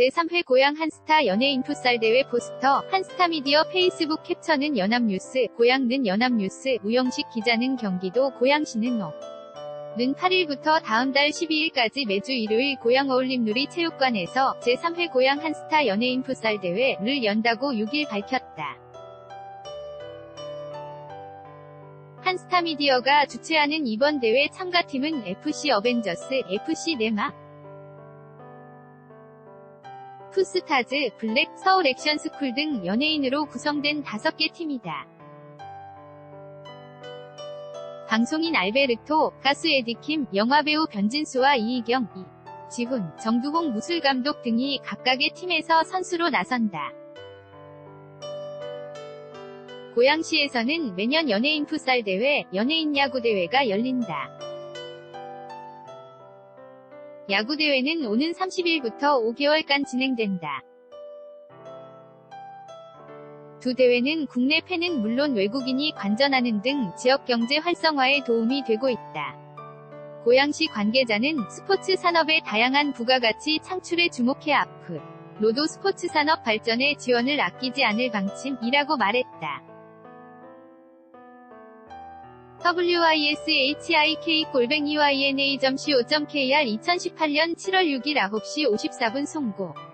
제3회 고양 한스타 연예인 풋살 대회 포스터 한스타 미디어 페이스북 캡처는 연합뉴스 고양는 연합뉴스 우영식 기자는 경기도 고양시는 어. 는 8일부터 다음 달 12일까지 매주 일요일 고양 어울림놀이 체육관에서 제3회 고양 한스타 연예인 풋살 대회를 연다고 6일 밝혔다. 한스타 미디어가 주최하는 이번 대회 참가팀은 FC 어벤져스, FC 네마, 푸스타즈, 블랙, 서울 액션스쿨 등 연예인으로 구성된 5개 팀이다. 방송인 알베르토, 가수 에디킴, 영화배우 변진수와 이희경, 이, 지훈, 정두홍 무술감독 등이 각각의 팀에서 선수로 나선다. 고양시에서는 매년 연예인 풋살 대회, 연예인 야구 대회가 열린다. 야구 대회는 오는 30일부터 5개월간 진행된다. 두 대회는 국내 팬은 물론 외국인이 관전하는 등 지역 경제 활성화에 도움이 되고 있다. 고양시 관계자는 스포츠 산업의 다양한 부가가치 창출에 주목해 앞으 로도 스포츠 산업 발전에 지원을 아끼지 않을 방침이라고 말했다. wyshik-yna.co.kr 2018년 7월 6일 9시 54분 송고